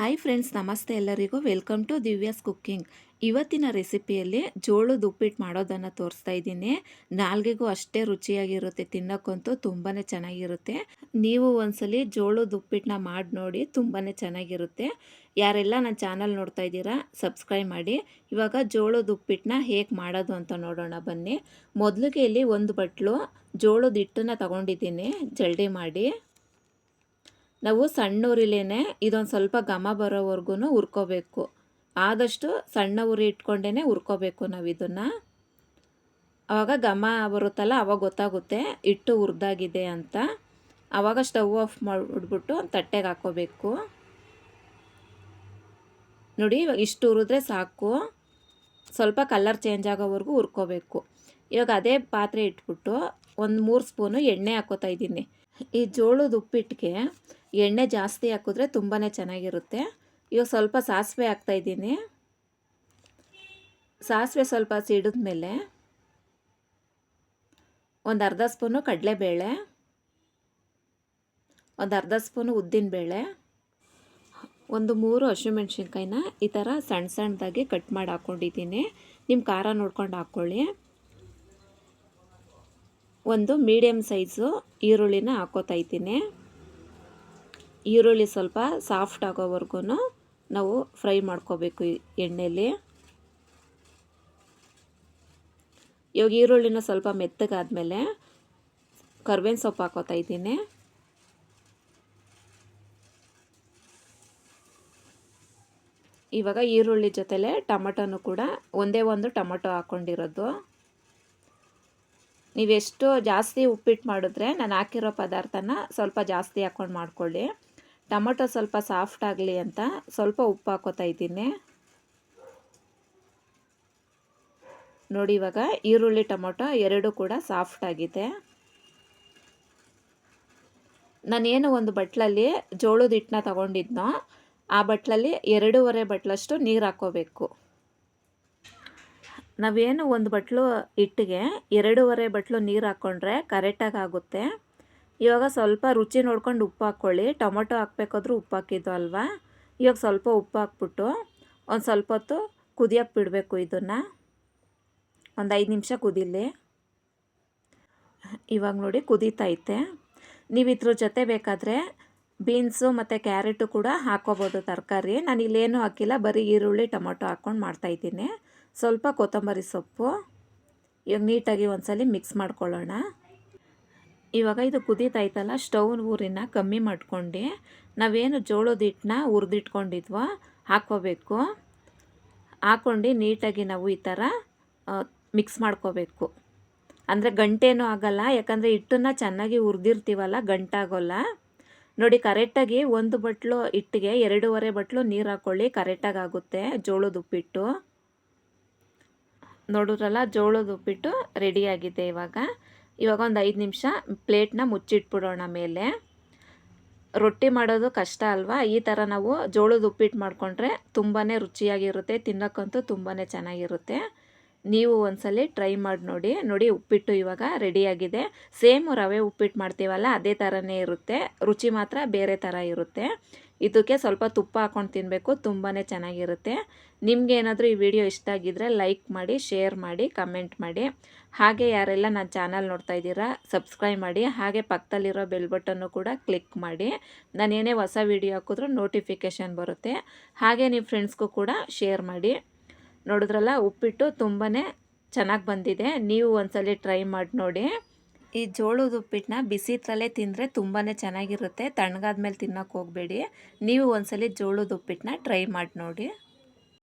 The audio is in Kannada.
ಹಾಯ್ ಫ್ರೆಂಡ್ಸ್, ನಮಸ್ತೆ ಎಲ್ಲರಿಗೂ. Welcome to Divya's cooking. ಇವತ್ತಿನ ರೆಸಿಪಿಯಲ್ಲಿ ಜೋಳದ ಉಪ್ಪಿಟ್ಟು ಮಾಡೋದನ್ನು ತೋರಿಸ್ತಾ ಇದ್ದೀನಿ. ನಾಲ್ಗೆಗೂ ಅಷ್ಟೇ ರುಚಿಯಾಗಿರುತ್ತೆ, ತಿನ್ನೋಕ್ಕಂತೂ ತುಂಬಾ ಚೆನ್ನಾಗಿರುತ್ತೆ. ನೀವು ಒಂದ್ಸಲಿ ಜೋಳದ ಉಪ್ಪಿಟ್ಟನ್ನ ಮಾಡಿ ನೋಡಿ ತುಂಬಾ ಚೆನ್ನಾಗಿರುತ್ತೆ. ಯಾರೆಲ್ಲ ನನ್ನ ಚಾನಲ್ ನೋಡ್ತಾ ಇದ್ದೀರಾ, ಸಬ್ಸ್ಕ್ರೈಬ್ ಮಾಡಿ. ಇವಾಗ ಜೋಳದ ಉಪ್ಪಿಟ್ಟನ್ನ ಹೇಗೆ ಮಾಡೋದು ಅಂತ ನೋಡೋಣ ಬನ್ನಿ. ಮೊದಲಿಗೆ ಇಲ್ಲಿ ಒಂದು ಬಟ್ಲು ಜೋಳದ ಹಿಟ್ಟನ್ನು ತಗೊಂಡಿದ್ದೀನಿ ಜಲ್ಡಿ ಮಾಡಿ. ನಾವು ಸಣ್ಣ ಉರಿಲೇನೆ ಇದೊಂದು ಸ್ವಲ್ಪ ಘಮ ಬರೋವರೆಗೂ ಹುರ್ಕೋಬೇಕು. ಆದಷ್ಟು ಸಣ್ಣ ಉರಿ ಇಟ್ಕೊಂಡೇ ಹುರ್ಕೋಬೇಕು ನಾವು ಇದನ್ನು. ಆವಾಗ ಘಮ ಬರುತ್ತಲ್ಲ ಆವಾಗ ಗೊತ್ತಾಗುತ್ತೆ ಹಿಟ್ಟು ಹುರಿದಾಗಿದೆ ಅಂತ. ಆವಾಗ ಸ್ಟವ್ ಆಫ್ ಮಾಡಿಬಿಟ್ಟು ತಟ್ಟೆಗೆ ಹಾಕೋಬೇಕು. ನೋಡಿ ಇವಾಗ ಇಷ್ಟು ಹುರಿದ್ರೆ ಸಾಕು. ಸ್ವಲ್ಪ ಕಲರ್ ಚೇಂಜ್ ಆಗೋವರೆಗೂ ಹುರ್ಕೋಬೇಕು. ಇವಾಗ ಅದೇ ಪಾತ್ರೆ ಇಟ್ಬಿಟ್ಟು ಒಂದು ಮೂರು ಸ್ಪೂನು ಎಣ್ಣೆ ಹಾಕೋತಾ ಇದ್ದೀನಿ. ಈ ಜೋಳದ ಉಪ್ಪಿಟ್ಟಿಗೆ ಎಣ್ಣೆ ಜಾಸ್ತಿ ಹಾಕಿದ್ರೆ ತುಂಬಾ ಚೆನ್ನಾಗಿರುತ್ತೆ. ಇವಾಗ ಸ್ವಲ್ಪ ಸಾಸಿವೆ ಹಾಕ್ತಾಯಿದ್ದೀನಿ ಸಾಸಿವೆ ಸ್ವಲ್ಪ ಸಿಡಿದ ಮೇಲೆ ಒಂದು ಅರ್ಧ ಸ್ಪೂನು ಕಡಲೆಬೇಳೆ, ಒಂದು ಅರ್ಧ ಸ್ಪೂನು ಉದ್ದಿನಬೇಳೆ, ಒಂದು ಮೂರು ಹಸಿಮೆಣ್ಸಿನ್ಕಾಯಿನ ಈ ಥರ ಸಣ್ಣ ಸಣ್ಣದಾಗಿ ಕಟ್ ಮಾಡಿ ಹಾಕ್ಕೊಂಡಿದ್ದೀನಿ ನಿಮ್ಮ ಖಾರ ನೋಡ್ಕೊಂಡು ಹಾಕ್ಕೊಳ್ಳಿ ಒಂದು ಮೀಡಿಯಮ್ ಸೈಜು ಈರುಳ್ಳಿನ ಹಾಕೋತಾ ಇದ್ದೀನಿ. ಈರುಳ್ಳಿ ಸ್ವಲ್ಪ ಸಾಫ್ಟ್ ಆಗೋವರೆಗೂ ನಾವು ಫ್ರೈ ಮಾಡ್ಕೋಬೇಕು ಎಣ್ಣೆಯಲ್ಲಿ ಇವಾಗ ಈರುಳ್ಳಿನ ಸ್ವಲ್ಪ ಮೆತ್ತಗಾದಮೇಲೆ ಕರ್ಬೇವಿನ ಸೊಪ್ಪು ಹಾಕೋತಾ ಇದ್ದೀನಿ. ಇವಾಗ ಈರುಳ್ಳಿ ಜೊತೆಲೆ ಟಮಟೋನು ಕೂಡ ಒಂದೇ ಒಂದು ಟಮಟೊ ಹಾಕ್ಕೊಂಡಿರೋದು ನೀವೆಷ್ಟು ಜಾಸ್ತಿ ಉಪ್ಪಿಟ್ಟು ಮಾಡಿದ್ರೆ ನಾನು ಹಾಕಿರೋ ಪದಾರ್ಥನ ಸ್ವಲ್ಪ ಜಾಸ್ತಿ ಹಾಕ್ಕೊಂಡು ಮಾಡ್ಕೊಳ್ಳಿ. ಟೊಮೊಟೊ ಸ್ವಲ್ಪ ಸಾಫ್ಟ್ ಆಗಲಿ ಅಂತ ಸ್ವಲ್ಪ ಉಪ್ಪು ಹಾಕೋತಾ ಇದ್ದೀನಿ. ನೋಡಿ, ಇವಾಗ ಈರುಳ್ಳಿ, ಟೊಮೊಟೊ ಎರಡೂ ಕೂಡ ಸಾಫ್ಟ್ ಆಗಿದೆ. ನಾನೇನು ಒಂದು ಬಟ್ಲಲ್ಲಿ ಜೋಳದ ಹಿಟ್ಟನ್ನ ತಗೊಂಡಿದ್ನೋ, ಆ ಬಟ್ಲಲ್ಲಿ ಎರಡೂವರೆ ಬಟ್ಲಷ್ಟು ನೀರು ಹಾಕೋಬೇಕು. ನಾವೇನು ಒಂದು ಬಟ್ಲು ಹಿಟ್ಟಿಗೆ ಎರಡೂವರೆ ಬಟ್ಲು ನೀರು ಹಾಕ್ಕೊಂಡ್ರೆ ಕರೆಕ್ಟಾಗಿ ಆಗುತ್ತೆ. ಇವಾಗ ಸ್ವಲ್ಪ ರುಚಿ ನೋಡ್ಕೊಂಡು ಉಪ್ಪು ಹಾಕ್ಕೊಳ್ಳಿ. ಟೊಮೊಟೊ ಹಾಕ್ಬೇಕಾದ್ರೂ ಉಪ್ಪು ಹಾಕಿದ್ದು ಅಲ್ವಾ? ಇವಾಗ ಸ್ವಲ್ಪ ಉಪ್ಪು ಹಾಕ್ಬಿಟ್ಟು ಒಂದು ಸ್ವಲ್ಪ ಹೊತ್ತು ಕುದಿಯೋಕ್ಕೆ ಬಿಡಬೇಕು ಇದನ್ನು. ಒಂದು ಐದು ನಿಮಿಷ ಕುದಿಲಿ. ಇವಾಗ ನೋಡಿ ಕುದೀತೈತೆ ನೀವು ಇದ್ರ ಜೊತೆ ಬೇಕಾದರೆ ಬೀನ್ಸು ಮತ್ತು ಕ್ಯಾರೆಟು ಕೂಡ ಹಾಕೋಬೋದು ತರಕಾರಿ. ನಾನು ಇಲ್ಲೇನು ಹಾಕಿಲ್ಲ, ಬರೀ ಈರುಳ್ಳಿ, ಟೊಮೊಟೊ ಹಾಕ್ಕೊಂಡು ಮಾಡ್ತಾಯಿದ್ದೀನಿ ಸ್ವಲ್ಪ ಕೊತ್ತಂಬರಿ ಸೊಪ್ಪು. ಇವಾಗ ನೀಟಾಗಿ ಒಂದ್ಸಲಿ ಮಿಕ್ಸ್ ಮಾಡ್ಕೊಳ್ಳೋಣ. ಇವಾಗ ಇದು ಕುದೀತೈತಲ್ಲ ಸ್ಟೌನ್ ಊರಿನ ಕಮ್ಮಿ ಮಾಡ್ಕೊಂಡು. ನಾವೇನು ಜೋಳದ ಹಿಟ್ಟನ್ನ ಹುರಿದಿಟ್ಕೊಂಡಿದ್ವೋ, ಹಾಕ್ಕೋಬೇಕು. ಹಾಕ್ಕೊಂಡು ನೀಟಾಗಿ ನಾವು ಈ ಥರ ಮಿಕ್ಸ್ ಮಾಡ್ಕೋಬೇಕು. ಅಂದರೆ ಗಂಟೇನೂ ಆಗೋಲ್ಲ, ಯಾಕಂದರೆ ಹಿಟ್ಟನ್ನು ಚೆನ್ನಾಗಿ ಹುರಿದಿರ್ತೀವಲ್ಲ, ಗಂಟಾಗೋಲ್ಲ. ನೋಡಿ, ಕರೆಕ್ಟಾಗಿ ಒಂದು ಬಟ್ಲು ಹಿಟ್ಟಿಗೆ ಎರಡೂವರೆ ಬಟ್ಲು ನೀರು ಹಾಕ್ಕೊಳ್ಳಿ ಕರೆಕ್ಟಾಗಿ ಆಗುತ್ತೆ ಜೋಳದ ಉಪ್ಪಿಟ್ಟು. ನೋಡಿದ್ರಲ್ಲ, ಜೋಳದ ಉಪ್ಪಿಟ್ಟು ರೆಡಿಯಾಗಿದೆ ಇವಾಗ. ಇವಾಗ ಒಂದು ಐದು ನಿಮಿಷ ಪ್ಲೇಟ್ನ ಮುಚ್ಚಿಟ್ಬಿಡೋಣ ಮೇಲೆ. ರೊಟ್ಟಿ ಮಾಡೋದು ಕಷ್ಟ ಅಲ್ವಾ? ಈ ಥರ ನಾವು ಜೋಳದ ಉಪ್ಪಿಟ್ಟು ಮಾಡಿಕೊಂಡ್ರೆ ತುಂಬಾ ರುಚಿಯಾಗಿರುತ್ತೆ, ತಿನ್ನೋಕ್ಕಂತೂ ತುಂಬಾ ಚೆನ್ನಾಗಿರುತ್ತೆ. ನೀವು ಒಂದ್ಸಲಿ ಟ್ರೈ ಮಾಡಿ ನೋಡಿ. ನೋಡಿ ಉಪ್ಪಿಟ್ಟು ಇವಾಗ ರೆಡಿಯಾಗಿದೆ. ಸೇಮ್ ರವೆ ಉಪ್ಪಿಟ್ಟು ಮಾಡ್ತೀವಲ್ಲ, ಅದೇ ಥರನೇ ಇರುತ್ತೆ. ರುಚಿ ಮಾತ್ರ ಬೇರೆ ಥರ ಇರುತ್ತೆ. ಇದಕ್ಕೆ ಸ್ವಲ್ಪ ತುಪ್ಪ ಹಾಕ್ಕೊಂಡು ತಿನ್ನಬೇಕು ತುಂಬಾ ಚೆನ್ನಾಗಿರುತ್ತೆ. ನಿಮಗೆ ಏನಾದರೂ ಈ ವಿಡಿಯೋ ಇಷ್ಟ ಆಗಿದ್ದರೆ ಲೈಕ್ ಮಾಡಿ, ಶೇರ್ ಮಾಡಿ, ಕಮೆಂಟ್ ಮಾಡಿ. ಹಾಗೆ ಯಾರೆಲ್ಲ ನನ್ನ ಚಾನಲ್ ನೋಡ್ತಾ ಇದ್ದೀರಾ, ಸಬ್ಸ್ಕ್ರೈಬ್ ಮಾಡಿ, ಹಾಗೆ ಪಕ್ಕದಲ್ಲಿರೋ ಬೆಲ್ ಬಟನ್ನು ಕೂಡ ಕ್ಲಿಕ್ ಮಾಡಿ. ನಾನು ಏನೇ ಹೊಸ ವಿಡಿಯೋ ಹಾಕಿದ್ರೂ ನೋಟಿಫಿಕೇಷನ್ ಬರುತ್ತೆ. ಹಾಗೆ ನಿಮ್ಮ ಫ್ರೆಂಡ್ಸ್ಗೂ ಕೂಡ ಶೇರ್ ಮಾಡಿ. ನೋಡಿದ್ರಲ್ಲ, ಉಪ್ಪಿಟ್ಟು ತುಂಬಾ ಚೆನ್ನಾಗಿ ಬಂದಿದೆ. ನೀವು ಒಂದ್ಸಲಿ ಟ್ರೈ ಮಾಡಿ ನೋಡಿ. ಈ ಜೋಳದ ಉಪ್ಪಿಟ್ಟನ್ನ ಬಿಸಿ ತಲೆ ತಿಂದರೆ ತುಂಬಾ ಚೆನ್ನಾಗಿರುತ್ತೆ. ತಣ್ಣಗಾದ್ಮೇಲೆ ತಿನ್ನೋಕೆ ಹೋಗಬೇಡಿ. ನೀವು ಒಂದ್ಸಲಿ ಜೋಳದ ಉಪ್ಪಿಟ್ಟನ್ನ ಟ್ರೈ ಮಾಡಿ ನೋಡಿ